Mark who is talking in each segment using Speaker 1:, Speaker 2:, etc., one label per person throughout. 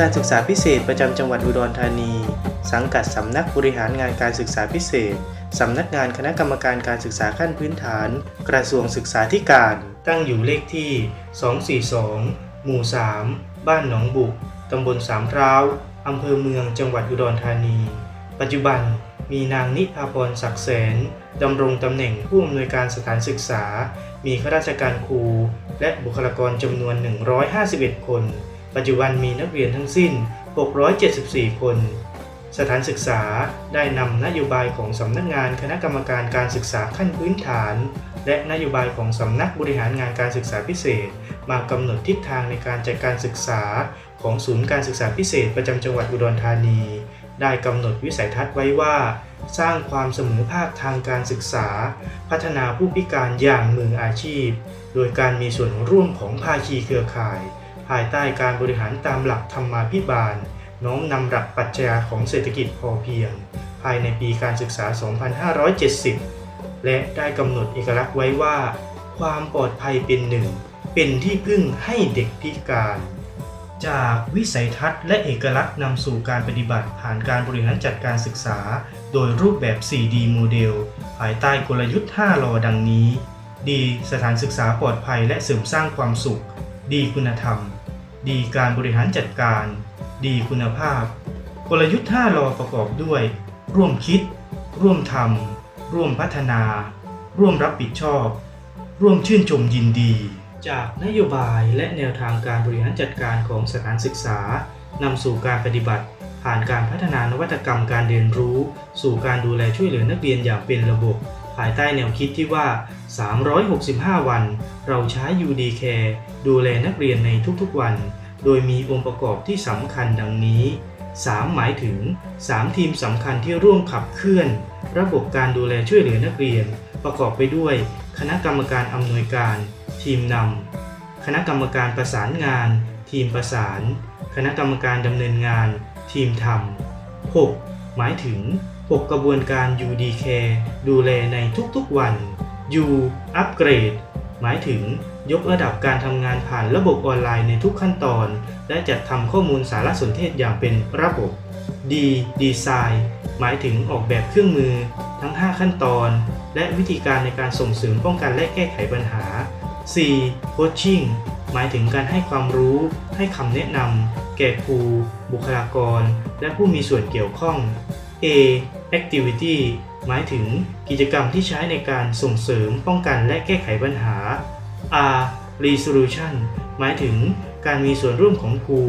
Speaker 1: การศึกษาพิเศษประจำจังหวัดอุดรธานี สังกัดสำนักบริหารงานการศึกษาพิเศษ สำนักงานคณะกรรมการการศึกษาขั้นพื้นฐาน กระทรวงศึกษาธิการ ตั้งอยู่เลขที่ 242 หมู่ 3 บ้านหนองบุก ตำบลสามพร้าวอำเภอเมืองจังหวัดอุดรธานี ปัจจุบันมีนางนิพาพรศักดิ์แสนดำรงตำแหน่งผู้อำนวยการสถานศึกษา มีข้าราชการครู และบุคลากรจำนวน 151 คน ปัจจุบันมีนักเรียนทั้งสิ้น 674 คน สถานศึกษาได้นำนโยบายของสำนักงานคณะกรรมการการศึกษาขั้นพื้นฐาน และนโยบายของสำนักบริหารงานการศึกษาพิเศษ มากำหนดทิศทางในการจัดการศึกษาของศูนย์การศึกษาพิเศษประจำจังหวัดอุดรธานี ได้กำหนดวิสัยทัศน์ไว้ว่า สร้างความเสมอภาคทางการศึกษา พัฒนาผู้พิการอย่างมืออาชีพ โดยการมีส่วนร่วมของภาคีเครือข่าย ภายใต้การบริหารตามหลักธรรมาภิบาล น้อมนำหลักปรัชญาของเศรษฐกิจพอเพียง ภายในปีการศึกษา 2570 และได้กำหนดเอกลักษณ์ไว้ว่า ความปลอดภัยเป็นหนึ่ง เป็นที่พึ่งให้เด็กพิการ จากวิสัยทัศน์และเอกลักษณ์นำสู่การปฏิบัติผ่านการบริหารจัดการศึกษา โดยรูปแบบ 4D โมเดล ภายใต้กลยุทธ์ 5 รอดังนี้ดีสถานศึกษาปลอดภัยและเสริมสร้างความสุขดีคุณธรรม ดีการบริหารจัดการ ดีคุณภาพ กลยุทธ์5รอประกอบด้วย ร่วมคิด ร่วมทำร่วมพัฒนา ร่วมรับผิดชอบ ร่วมชื่นชมยินดี จากนโยบายและแนวทางการบริหารจัดการของสถานศึกษานำสู่การปฏิบัติ ผ่านการพัฒนานวัตกรรมการเรียนรู้ สู่การดูแลช่วยเหลือนักเรียนอย่างเป็นระบบ ภายใต้แนวคิดที่ว่า 365 วัน เราใช้ UD Care ดูแลนักเรียนในทุกๆวัน โดยมีองค์ประกอบที่สำคัญดังนี้ 3 หมายถึง 3 ทีมสำคัญที่ร่วมขับเคลื่อน ระบบการดูแลช่วยเหลือนักเรียน ประกอบไปด้วย คณะกรรมการอำนวยการ ทีมนำคณะกรรมการประสานงาน ทีมประสาน คณะกรรมการดำเนินงาน ทีมทำ 6. หมายถึง 6 กระบวนการ UD Care ดูแลในทุกๆวัน U Upgrade หมายถึงยกระดับการทำงานผ่านระบบออนไลน์ในทุกขั้นตอน และจัดทำข้อมูลสารสนเทศอย่างเป็นระบบ D Design หมายถึงออกแบบเครื่องมือ ทั้ง 5 ขั้นตอน และวิธีการในการส่งเสริมป้องกันและแก้ไขปัญหา C Coaching หมายถึงการให้ความรู้ ให้คำแนะนำแก่ครู บุคลากร และผู้มีส่วนเกี่ยวข้อง A Activity หมายถึงกิจกรรมที่ใช้ในการส่งเสริมป้องกันและแก้ไขปัญหา R Resolution หมายถึงการมีส่วนร่วมของครู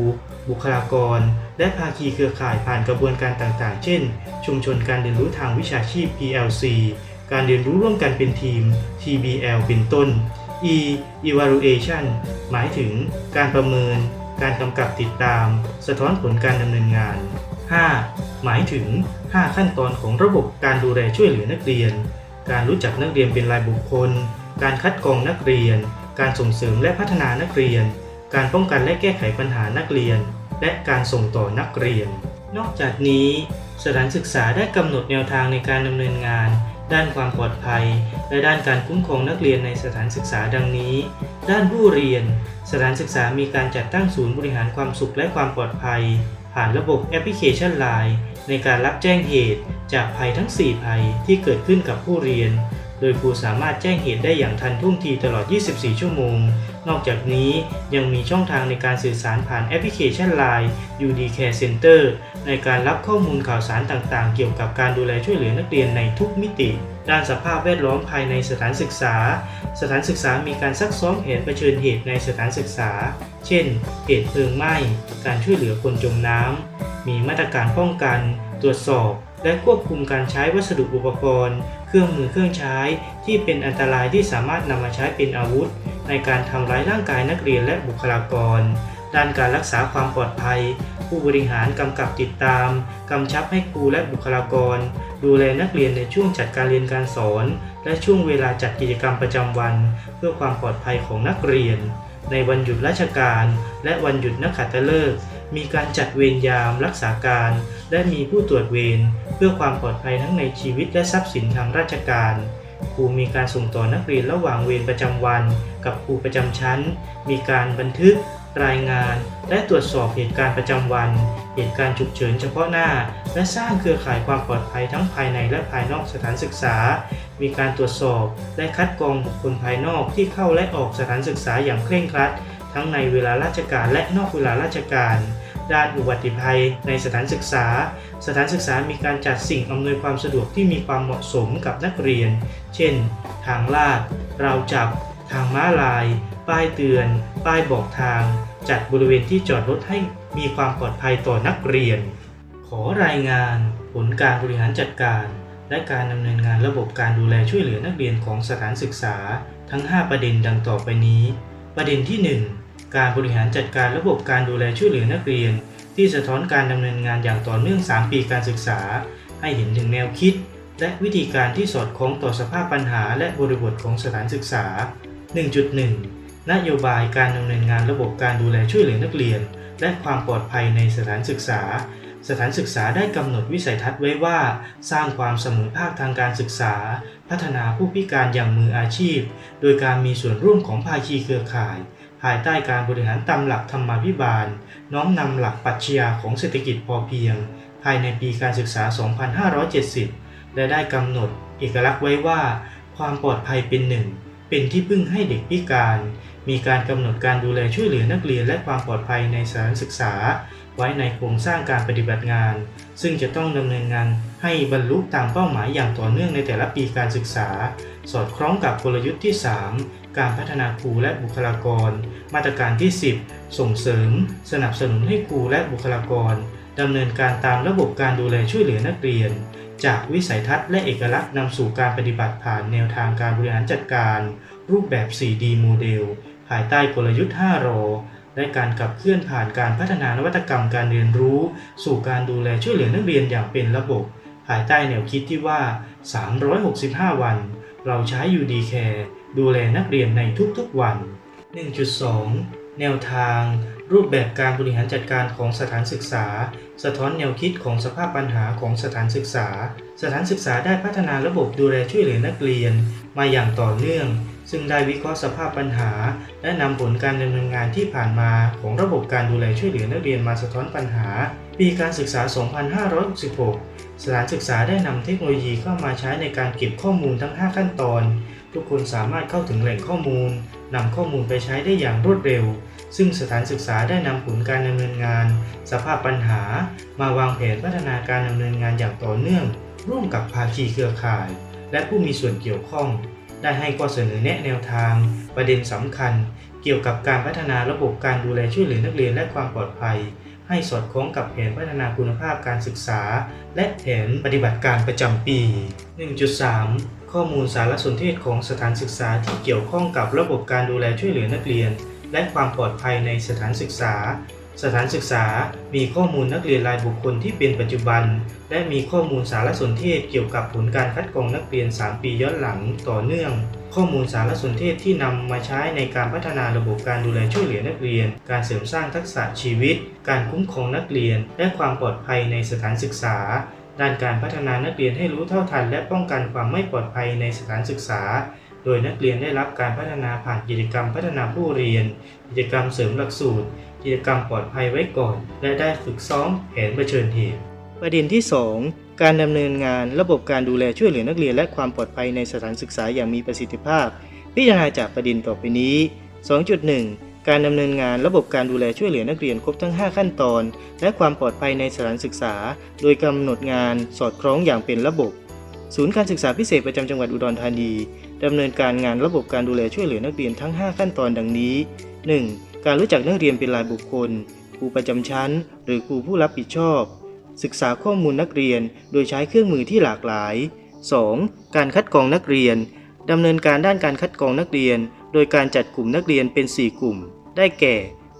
Speaker 1: บุคลากร และภาคีเครือข่ายผ่านกระบวนการต่างๆ เช่น ชุมชนการเรียนรู้ทางวิชาชีพ PLC การเรียนรู้ร่วมกันเป็นทีม TBL เป็นต้น E Evaluation หมายถึงการประเมิน การกำกับติดตาม สะท้อนผลการดำเนินงาน 5. หมายถึง 5 ขั้นตอนของระบบการดูแลช่วยเหลือนักเรียน การรู้จักนักเรียนเป็นรายบุคคล การคัดกรองนักเรียน การส่งเสริมและพัฒนานักเรียน การป้องกันและแก้ไขปัญหานักเรียน และการส่งต่อนักเรียน นอกจากนี้สถานศึกษาได้กำหนดแนวทางในการดำเนินงาน ด้านความปลอดภัย และด้านการคุ้มครองนักเรียนในสถานศึกษาดังนี้ ด้านผู้เรียน สถานศึกษามีการจัดตั้งศูนย์บริหารความสุขและความปลอดภัย ผ่านระบบแอปพลิเคชัน Line ในการรับแจ้งเหตุจากภัยทั้ง 4 ภัยที่เกิดขึ้นกับผู้เรียน โดยครูสามารถแจ้งเหตุได้อย่างทันท่วงทีตลอด 24 ชั่วโมง นอกจากนี้ยังมีช่องทางในการสื่อสารผ่านแอปพลิเคชัน Line UD Care Center ในการรับข้อมูลข่าวสารต่างๆ เกี่ยวกับการดูแลช่วยเหลือนักเรียนในทุกมิติ ด้านสภาพแวดล้อมภายในสถานศึกษา สถานศึกษามีการซักซ้อมแผนเผชิญเหตุในสถานศึกษา เช่น เหตุเพลิงไหม้ การช่วยเหลือคนจมน้ำมีมาตรการป้องกัน ตรวจสอบ และควบคุมการใช้วัสดุอุปกรณ์ เครื่องมือเครื่องใช้ ที่เป็นอันตรายที่สามารถนำมาใช้เป็นอาวุธ ในการทำร้ายร่างกายนักเรียนและบุคลากร ด้านการรักษาความปลอดภัย ผู้บริหารกำกับติดตาม กำชับให้ครูและบุคลากร ดูแลนักเรียนในช่วงจัดการเรียนการสอน และช่วงเวลาจัดกิจกรรมประจำวัน เพื่อความปลอดภัยของนักเรียน ในวันหยุดราชการ และวันหยุดนักขัตฤกษ์มีการจัดเวรยามรักษาการ และมีผู้ตรวจเวรเพื่อความปลอดภัยทั้งในชีวิตและทรัพย์สินทางราชการครูมีการส่งต่อนักเรียนระหว่างเวรประจำวัน กับครูประจำชั้น มีการบันทึก รายงาน และตรวจสอบเหตุการณ์ประจำวัน เหตุการณ์ฉุกเฉินเฉพาะหน้า และสร้างเครือข่ายความปลอดภัยทั้งภายในและภายนอกสถานศึกษา มีการตรวจสอบและคัดกรองบุคคลภายนอกที่เข้าและออกสถานศึกษาอย่างเคร่งครัด ทั้งในเวลาราชการและนอกเวลาราชการด้านอุบัติภัยในสถานศึกษา สถานศึกษามีการจัดสิ่งอำนวยความสะดวกที่มีความเหมาะสมกับนักเรียน เช่น ทางลาด ราวจับ ทางม้าลาย ป้ายเตือน ป้ายบอกทาง จัดบริเวณที่จอดรถให้มีความปลอดภัยต่อนักเรียน ขอรายงานผลการบริหารจัดการ และการดำเนินงานระบบการดูแลช่วยเหลือนักเรียนของสถานศึกษา ทั้ง 5 ประเด็นดังต่อไปนี้ ประเด็นที่ 1 การบริหารจัดการระบบการดูแลช่วยเหลือนักเรียน ที่สะท้อนการดำเนินงานอย่างต่อเนื่อง 3 ปีการศึกษา ให้เห็นถึงแนวคิด และวิธีการที่สอดคล้องต่อสภาพปัญหาและบริบทของสถานศึกษา 1.1 นโยบายการดำเนินงานระบบการดูแลช่วยเหลือนักเรียน และความปลอดภัยในสถานศึกษา สถานศึกษาได้กำหนดวิสัยทัศน์ไว้ว่า สร้างความเสมอภาคทางการศึกษา พัฒนาผู้พิการอย่างมืออาชีพ โดยการมีส่วนร่วมของภาคีเครือข่าย ภายใต้การบริหารตามหลักธรรมาภิบาล น้อมนำหลักปรัชญาของเศรษฐกิจพอเพียง ภายในปีการศึกษา 2570 และได้กำหนดเอกลักษณ์ไว้ว่า ความปลอดภัยเป็นหนึ่งเป็นที่พึ่งให้เด็กพิการ มีการกำหนดการดูแลช่วยเหลือนักเรียนและความปลอดภัยในสถานศึกษา ไว้ในโครงสร้างการปฏิบัติงาน ซึ่งจะต้องดำเนินงานให้บรรลุตามเป้าหมายอย่างต่อเนื่องในแต่ละปีการศึกษา สอดคล้องกับกลยุทธ์ที่ 3 การพัฒนาครูและบุคลากร มาตรการที่ 10 ส่งเสริม สนับสนุนให้ครูและบุคลากรดำเนินการตามระบบการดูแลช่วยเหลือนักเรียน จากวิสัยทัศน์และเอกลักษณ์นำสู่การปฏิบัติผ่านแนวทางการบริหารจัดการ รูปแบบ 4D โมเดล ภายใต้กลยุทธ์ 5 รอ และการขับเคลื่อนผ่านการพัฒนานวัตกรรมการเรียนรู้ สู่การดูแลช่วยเหลือนักเรียนอย่างเป็นระบบ ภายใต้แนวคิดที่ว่า 365 วัน เราใช้ UD Care ดูแลนักเรียนในทุกๆวัน 1.2 แนวทาง รูปแบบการบริหารจัดการของสถานศึกษา สะท้อนแนวคิดของสภาพปัญหาของสถานศึกษา สถานศึกษาได้พัฒนาระบบดูแลช่วยเหลือนักเรียน มาอย่างต่อเนื่อง ซึ่งได้วิเคราะห์สภาพปัญหา และนำผลการดำเนินงานที่ผ่านมาของระบบการดูแลช่วยเหลือนักเรียนมาสะท้อนปัญหา ปีการศึกษา 2566 สถานศึกษาได้นำเทคโนโลยีเข้ามาใช้ในการเก็บข้อมูลทั้ง 5 ขั้นตอน ทุกคนสามารถเข้าถึงแหล่งข้อมูลนำข้อมูลไปใช้ได้อย่างรวดเร็ว ซึ่งสถานศึกษาได้นำผลการดำเนินงาน สภาพปัญหา มาวางแผนพัฒนาการดำเนินงานอย่างต่อเนื่อง ร่วมกับภาคีเครือข่าย และผู้มีส่วนเกี่ยวข้อง ได้ให้ข้อเสนอแนะแนวทาง ประเด็นสำคัญ เกี่ยวกับการพัฒนาระบบการดูแลช่วยเหลือนักเรียนและความปลอดภัย ให้สอดคล้องกับแผนพัฒนาคุณภาพการศึกษา และแผนปฏิบัติการประจำปี 1.3 ข้อมูลสารสนเทศของสถานศึกษาที่เกี่ยวข้องกับระบบการดูแลช่วยเหลือนักเรียน และความปลอดภัยในสถานศึกษา สถานศึกษามีข้อมูลนักเรียนรายบุคคลที่เป็นปัจจุบัน และมีข้อมูลสารสนเทศเกี่ยวกับผลการคัดกรองนักเรียน 3 ปีย้อนหลังต่อเนื่อง ข้อมูลสารสนเทศที่นำมาใช้ในการพัฒนาระบบการดูแลช่วยเหลือนักเรียน การเสริมสร้างทักษะชีวิต การคุ้มครองนักเรียน และความปลอดภัยในสถานศึกษาด้านการพัฒนานักเรียนให้รู้เท่าทัน และป้องกันความไม่ปลอดภัยในสถานศึกษา โดยนักเรียนได้รับการพัฒนาผ่านกิจกรรมพัฒนาผู้เรียน กิจกรรมเสริมหลักสูตร กิจกรรมปลอดภัยไว้ก่อน และได้ฝึกซ้อมแผนเผชิญเหตุ ประเด็นที่ 2 การดำเนินงานระบบการดูแลช่วยเหลือนักเรียนและความปลอดภัยในสถานศึกษาอย่างมีประสิทธิภาพ พิจารณาจากประเด็นต่อไปนี้ 2.1 การดำเนินงานระบบการดูแลช่วยเหลือนักเรียนครบทั้ง 5 ขั้นตอน และความปลอดภัยในสถานศึกษา โดยกำหนดงานสอดคล้องอย่างเป็นระบบ ศูนย์การศึกษาพิเศษประจำจังหวัดอุดรธานี ดำเนินการงานระบบการดูแลช่วยเหลือนักเรียนทั้ง 5 ขั้นตอนดังนี้ 1. การรู้จักนักเรียนเป็นรายบุคคล ครูประจำชั้น หรือครูผู้รับผิดชอบ ศึกษาข้อมูลนักเรียนโดยใช้เครื่องมือที่หลากหลาย 2. การคัดกรองนักเรียน ดำเนินการด้านการคัดกรองนักเรียน โดยการจัดกลุ่มนักเรียนเป็น 4 กลุ่ม ได้แก่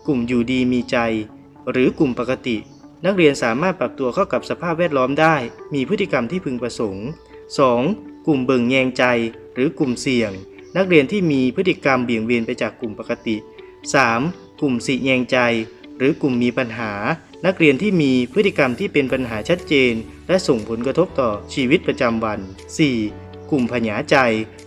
Speaker 1: กลุ่มอยู่ดีมีใจ หรือกลุ่มปกติ นักเรียนสามารถปรับตัวเข้ากับสภาพแวดล้อมได้ มีพฤติกรรมที่พึงประสงค์ 2. กลุ่มเบิ่งแยงใจ หรือกลุ่มเสี่ยง นักเรียนที่มีพฤติกรรมเบี่ยงเบนไปจากกลุ่มปกติ 3. กลุ่มสีแยงใจ หรือกลุ่มมีปัญหา นักเรียนที่มีพฤติกรรมที่เป็นปัญหาชัดเจน และส่งผลกระทบต่อชีวิตประจำวัน 4. กลุ่มพญาใจ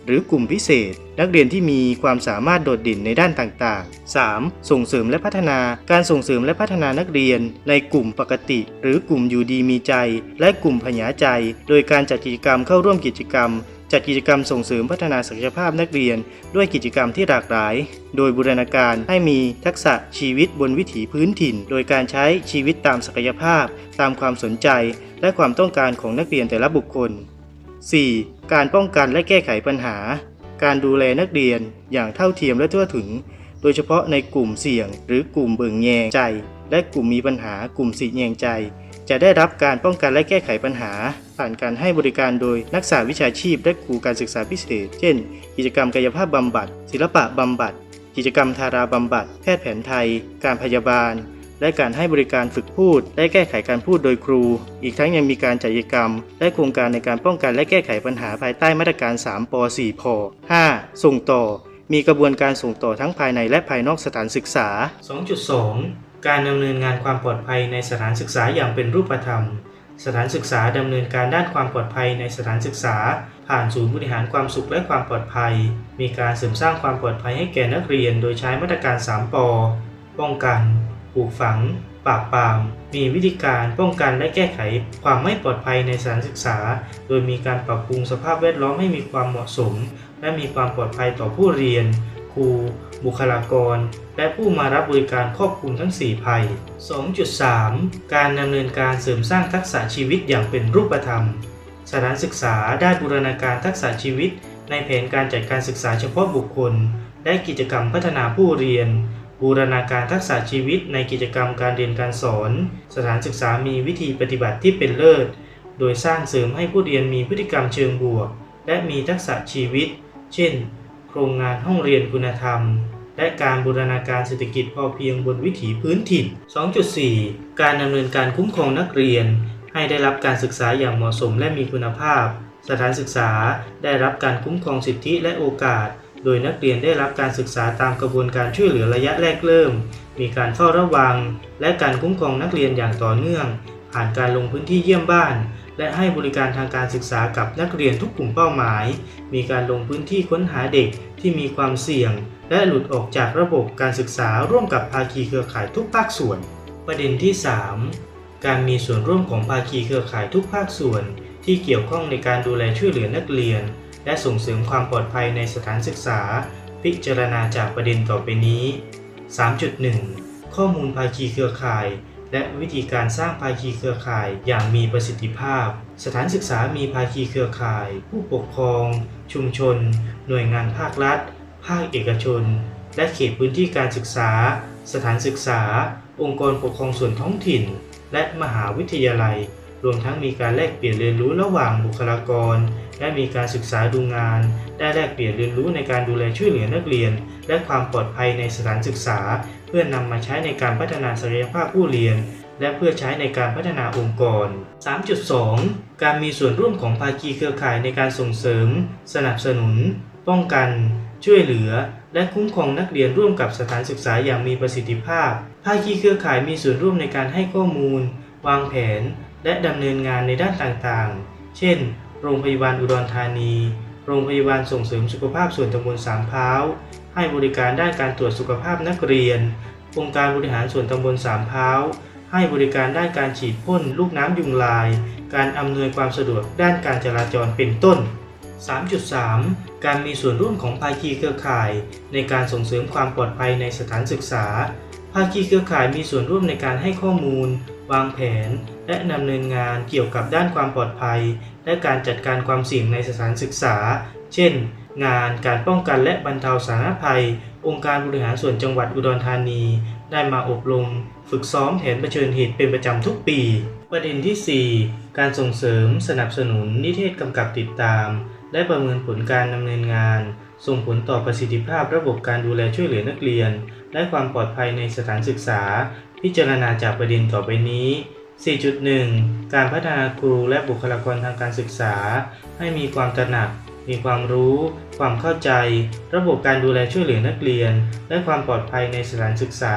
Speaker 1: หรือกลุ่มพิเศษ นักเรียนที่มีความสามารถโดดเด่นในด้านต่างๆ 3. ส่งเสริมและพัฒนา การส่งเสริมและพัฒนานักเรียน ในกลุ่มปกติ หรือกลุ่มอยู่ดีมีใจ และกลุ่มพญาใจ โดยการจัดกิจกรรมเข้าร่วมกิจกรรม จัดกิจกรรมส่งเสริมพัฒนาศักยภาพนักเรียน ด้วยกิจกรรมที่หลากหลาย โดยบูรณาการให้มีทักษะชีวิตบนวิถีพื้นถิ่น โดยการใช้ชีวิตตามศักยภาพ ตามความสนใจ และความต้องการของนักเรียนแต่ละบุคคล 4. การป้องกันและแก้ไขปัญหา การดูแลนักเรียนอย่างเท่าเทียมและทั่วถึง โดยเฉพาะในกลุ่มเสี่ยง หรือกลุ่มเบิ่งแยงใจ และกลุ่มมีปัญหากลุ่มสีแยงใจ จะได้รับการป้องกันและแก้ไขปัญหา ผ่านการให้บริการโดยนักศึกษาวิชาชีพและครูการศึกษาพิเศษ เช่น กิจกรรมกายภาพบำบัด ศิลปะบำบัด กิจกรรมทาราบำบัด แพทย์แผนไทย การพยาบาล และการให้บริการฝึกพูด และแก้ไขการพูดโดยครู อีกทั้งยังมีการจัดกิจกรรม และโครงการในการป้องกันและแก้ไขปัญหาภายใต้มาตรการ 3ป4พ5ส่งต่อมีกระบวนการส่งต่อทั้งภายในและภายนอกสถานศึกษา 2.2 การดำเนินงานความปลอดภัยในสถานศึกษาอย่างเป็นรูปธรรม สถานศึกษาดำเนินการด้านความปลอดภัยในสถานศึกษา ผ่านศูนย์บริหารความสุขและความปลอดภัย มีการเสริมสร้างความปลอดภัยให้แก่นักเรียน โดยใช้มาตรการ 3ปป้องกัน ปลูกฝัง ปราบปราม มีวิธีการป้องกันและแก้ไขความไม่ปลอดภัยในสถานศึกษา โดยมีการปรับปรุงสภาพแวดล้อมให้มีความเหมาะสม และมีความปลอดภัยต่อผู้เรียน ครู บุคลากร และผู้มารับบริการครอบคลุมทั้ง 4 ภัย 2.3 การดำเนินการเสริมสร้างทักษะชีวิตอย่างเป็นรูปธรรม สถานศึกษาได้บูรณาการทักษะชีวิต ในแผนการจัดการศึกษาเฉพาะบุคคล และกิจกรรมพัฒนาผู้เรียนบูรณาการทักษะชีวิตในกิจกรรมการเรียนการสอน สถานศึกษามีวิธีปฏิบัติที่เป็นเลิศ โดยสร้างเสริมให้ผู้เรียนมีพฤติกรรมเชิงบวก และมีทักษะชีวิต เช่น โครงงานห้องเรียนคุณธรรม และการบูรณาการเศรษฐกิจพอเพียงบนวิถีพื้นถิ่น 2.4 การดำเนินการคุ้มครองนักเรียน ให้ได้รับการศึกษาอย่างเหมาะสมและมีคุณภาพ สถานศึกษาได้รับการคุ้มครองสิทธิและโอกาส โดยนักเรียนได้รับการศึกษาตามกระบวนการช่วยเหลือระยะแรกเริ่ม มีการเฝ้าระวัง และการคุ้มครองนักเรียนอย่างต่อเนื่อง ผ่านการลงพื้นที่เยี่ยมบ้าน และให้บริการทางการศึกษากับนักเรียนทุกกลุ่มเป้าหมาย มีการลงพื้นที่ค้นหาเด็กที่มีความเสี่ยง และหลุดออกจากระบบการศึกษาร่วมกับภาคีเครือข่ายทุกภาคส่วน ประเด็นที่ 3 การมีส่วนร่วมของภาคีเครือข่ายทุกภาคส่วน ที่เกี่ยวข้องในการดูแลช่วยเหลือนักเรียน และส่งเสริมความปลอดภัยในสถานศึกษา พิจารณาจากประเด็นต่อไปนี้ 3.1 ข้อมูลภาคีเครือข่าย และวิธีการสร้างภาคีเครือข่ายอย่างมีประสิทธิภาพ สถานศึกษามีภาคีเครือข่าย ผู้ปกครอง ชุมชน หน่วยงานภาครัฐ ภาคเอกชน และเขตพื้นที่การศึกษา สถานศึกษา องค์กรปกครองส่วนท้องถิ่น และมหาวิทยาลัย รวมทั้งมีการแลกเปลี่ยนเรียนรู้ระหว่างบุคลากร และมีการศึกษาดูงาน ได้แลกเปลี่ยนเรียนรู้ในการดูแลช่วยเหลือนักเรียน และความปลอดภัยในสถานศึกษา เพื่อนำมาใช้ในการพัฒนาศักยภาพผู้เรียน และเพื่อใช้ในการพัฒนาองค์กร 3.2 การมีส่วนร่วมของภาคีเครือข่ายในการส่งเสริม สนับสนุน ป้องกัน ช่วยเหลือและคุ้มครองนักเรียนร่วมกับสถานศึกษาอย่างมีประสิทธิภาพ ภาคีเครือข่ายมีส่วนร่วมในการให้ข้อมูล วางแผน และดำเนินงานในด้านต่างๆ เช่น โรงพยาบาลอุดรธานี โรงพยาบาลส่งเสริมสุขภาพส่วนตำบลสามพร้าว ให้บริการด้านการตรวจสุขภาพนักเรียน องค์การบริหารส่วนตำบลสามพร้าว ให้บริการด้านการฉีดพ่นลูกน้ำยุงลาย การอำนวยความสะดวกด้านการจราจรเป็นต้น 3.3 การมีส่วนร่วมของภาคีเครือข่าย ในการส่งเสริมความปลอดภัยในสถานศึกษา ภาคีเครือข่ายมีส่วนร่วมในการให้ข้อมูล วางแผน และดำเนินงานเกี่ยวกับด้านความปลอดภัย และการจัดการความเสี่ยงในสถานศึกษา เช่น งานการป้องกันและบรรเทาสาธารณภัย องค์การบริหารส่วนจังหวัดอุดรธานี ได้มาอบรม ฝึกซ้อมแผนเผชิญเหตุเป็นประจำทุกปี ประเด็นที่ 4 การส่งเสริม สนับสนุน นิเทศกำกับติดตาม และประเมินผลการดำเนินงาน ส่งผลต่อประสิทธิภาพระบบการดูแลช่วยเหลือนักเรียน และความปลอดภัยในสถานศึกษา พิจารณาจากประเด็นต่อไปนี้ 4.1 การพัฒนาครูและบุคลากรทางการศึกษา ให้มีความตระหนัก มีความรู้ ความเข้าใจ ระบบการดูแลช่วยเหลือนักเรียน และความปลอดภัยในสถานศึกษา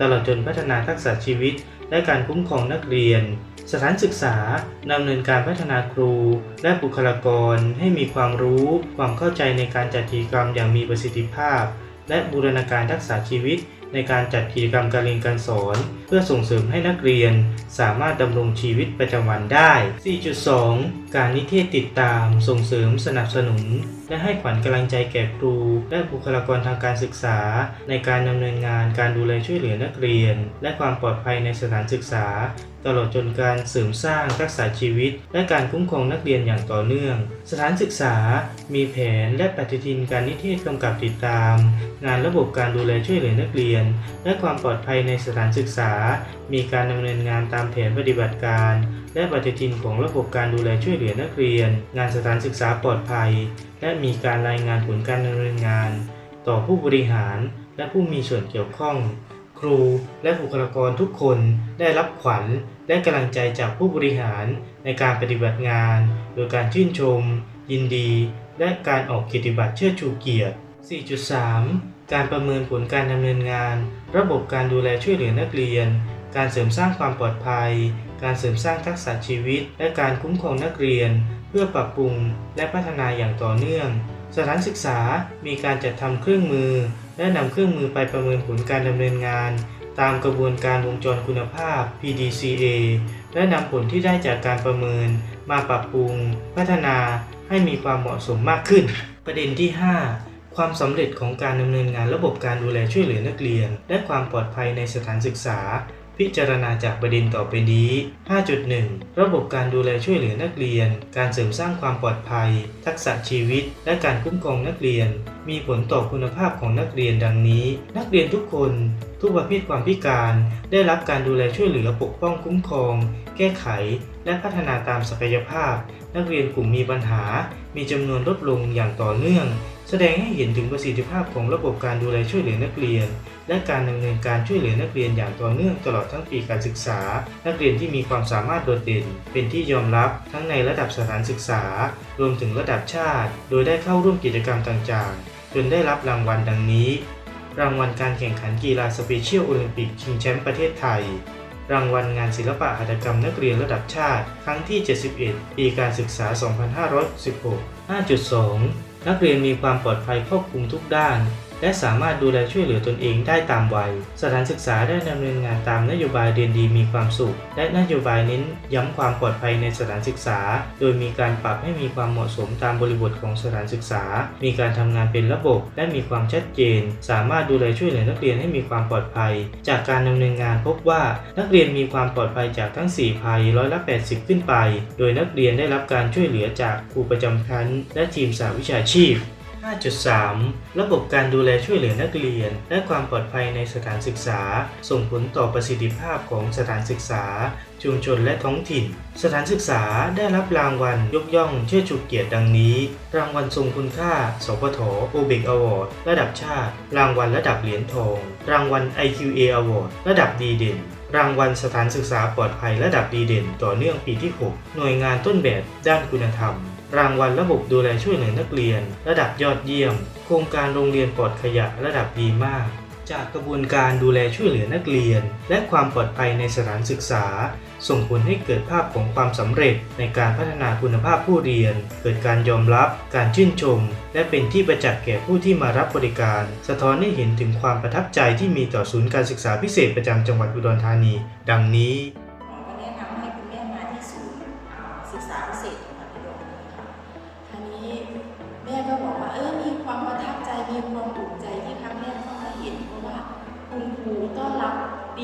Speaker 1: ตลอดจนพัฒนาทักษะชีวิต และการคุ้มครองนักเรียน สถานศึกษาดำเนินการพัฒนาครู และบุคลากร ให้มีความรู้ ความเข้าใจในการจัดกิจกรรมอย่างมีประสิทธิภาพ และบูรณาการทักษะชีวิต ในการจัดกิจกรรมการเรียนการสอน เพื่อส่งเสริมให้นักเรียนสามารถดำรงชีวิตประจำวันได้ 4.2 การนิเทศติดตาม ส่งเสริมสนับสนุน และให้ขวัญกำลังใจแก่ครู และบุคลากรทางการศึกษา ในการดำเนินงานการดูแลช่วยเหลือนักเรียน และความปลอดภัยในสถานศึกษา ตลอดจนการเสริมสร้างทักษะชีวิต และการคุ้มครองนักเรียนอย่างต่อเนื่อง สถานศึกษา มีแผนและปฏิทินการนิเทศกำกับติดตาม งานระบบการดูแลช่วยเหลือนักเรียน และความปลอดภัยในสถานศึกษา มีการดำเนินงานตามแผนปฏิบัติการ และปฏิทินของระบบการดูแลช่วยเหลือนักเรียน งานสถานศึกษาปลอดภัย และมีการรายงานผลการดำเนินงาน ต่อผู้บริหารและผู้มีส่วนเกี่ยวข้อง ครูและบุคลากรทุกคนได้รับขวัญและกำลังใจจากผู้บริหารในการปฏิบัติงาน โดยการชื่นชม ยินดี และการออกกียรติบัตรเชิดชูเกียรติ 4.3 การประเมินผลการดำเนินงาน ระบบการดูแลช่วยเหลือนักเรียน การเสริมสร้างความปลอดภัย การเสริมสร้างทักษะชีวิต และการคุ้มครองนักเรียน เพื่อปรับปรุงและพัฒนาอย่างต่อเนื่อง สถานศึกษามีการจัดทำเครื่องมือ และนำเครื่องมือไปประเมินผลการดำเนินงาน ตามกระบวนการวงจรคุณภาพ PDCA และนำผลที่ได้จากการประเมิน มาปรับปรุง พัฒนาให้มีความเหมาะสมมากขึ้น ประเด็นที่ 5ความสำเร็จของการดำเนินงานระบบการดูแลช่วยเหลือนักเรียน และความปลอดภัยในสถานศึกษา พิจารณาจากประเด็นต่อไปนี้ 5.1 ระบบการดูแลช่วยเหลือนักเรียน การเสริมสร้างความปลอดภัย ทักษะชีวิต และการคุ้มครองนักเรียน มีผลต่อคุณภาพของนักเรียนดังนี้ นักเรียนทุกคน ทุกประเภทความพิการ ได้รับการดูแลช่วยเหลือปกป้องคุ้มครอง แก้ไข และพัฒนาตามศักยภาพ นักเรียนกลุ่มมีปัญหา มีจำนวนลดลงอย่างต่อเนื่อง แสดงให้เห็นถึงประสิทธิภาพของระบบการดูแลช่วยเหลือนักเรียน และการดำเนินการช่วยเหลือนักเรียนอย่างต่อเนื่องตลอดทั้งปีการศึกษา นักเรียนที่มีความสามารถโดดเด่น เป็นที่ยอมรับทั้งในระดับสถานศึกษา รวมถึงระดับชาติ โดยได้เข้าร่วมกิจกรรมต่างๆ จนได้รับรางวัลดังนี้ รางวัลการแข่งขันกีฬาสเปเชียลโอลิมปิกชิงแชมป์ประเทศไทย รางวัลงานศิลปะหัตถกรรมนักเรียนระดับชาติ ครั้งที่ 71 ปีการศึกษา 2516 5.2 นักเรียนมีความปลอดภัยครอบคลุมทุกด้าน และสามารถดูแลช่วยเหลือตนเองได้ตามวัย สถานศึกษาได้ดำเนินงานตามนโยบายเรียนดีมีความสุข และนโยบายเน้นย้ำความปลอดภัยในสถานศึกษา โดยมีการปรับให้มีความเหมาะสมตามบริบทของสถานศึกษา มีการทำงานเป็นระบบ และมีความชัดเจน สามารถดูแลช่วยเหลือนักเรียนให้มีความปลอดภัย จากการดำเนินงานพบว่านักเรียนมีความปลอดภัยจากทั้ง 4 ภัยร้อยละ 80 ขึ้นไป โดยนักเรียนได้รับการช่วยเหลือจากครูประจำชั้น และทีมสาวิชาชีพ 5.3 ระบบการดูแลช่วยเหลือนักเรียน และความปลอดภัยในสถานศึกษา ส่งผลต่อประสิทธิภาพของสถานศึกษา ชุมชนและท้องถิ่น สถานศึกษาได้รับรางวัลยกย่องเชิดชูเกียรติดังนี้ รางวัลทรงคุณค่า สพทโอเบกอวอร์ดระดับชาติ รางวัลระดับเหรียญทอง รางวัล IQA Award ระดับดีเด่นรางวัลสถานศึกษาปลอดภัยระดับดีเด่น ต่อเนื่องปีที่ 6 หน่วยงานต้นแบบด้านคุณธรรม รางวัลระบบดูแลช่วยเหลือนักเรียน ระดับยอดเยี่ยม โครงการโรงเรียนปลอดขยะระดับดีมาก จากกระบวนการดูแลช่วยเหลือนักเรียน และความปลอดภัยในสถานศึกษา ส่งผลให้เกิดภาพของความสำเร็จในการพัฒนาคุณภาพผู้เรียน เกิดการยอมรับ การชื่นชม และเป็นที่ประจักษ์แก่ผู้ที่มารับบริการ สะท้อนให้เห็นถึงความประทับใจที่มีต่อศูนย์การศึกษาพิเศษประจำจังหวัดอุดรธานี ดังนี้
Speaker 2: หมอก็แนะนำให้คุณแม่มาที่ศูนย์ศึกษา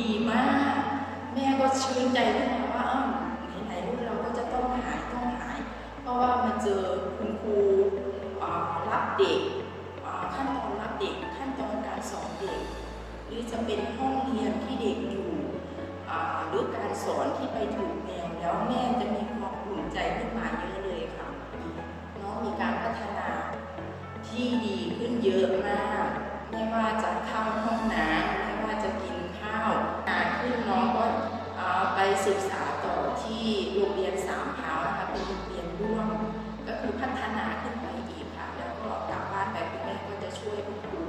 Speaker 2: ดีมาก แม่ก็ชื่นใจขึ้นมาว่าอ้าวไหนๆรุ่นเราก็จะต้องหายต้องหาย เพราะว่ามาเจอคุณครูรับเด็กขั้นตอนรับเด็กขั้นตอนการสอนเด็ก หรือจะเป็นห้องเรียนที่เด็กอยู่หรือการสอนที่ไปถูกแนวแล้วแม่จะมีความภูมิใจขึ้นมาเยอะเลยค่ะน้องมีการพัฒนาที่ดีขึ้นเยอะมาก ไม่ว่าจะเข้าห้องน้ำ ข้าขึ้นน้องก็ไปศึกษาต่อที่โรงเรียนสามพร้าวนะคะเป็นโรงเรียนร่วมก็คือพัฒนาขึ้นไปอีกค่ะ แล้วก็กลับบ้านไปคุณแม่ก็จะช่วยคุณครู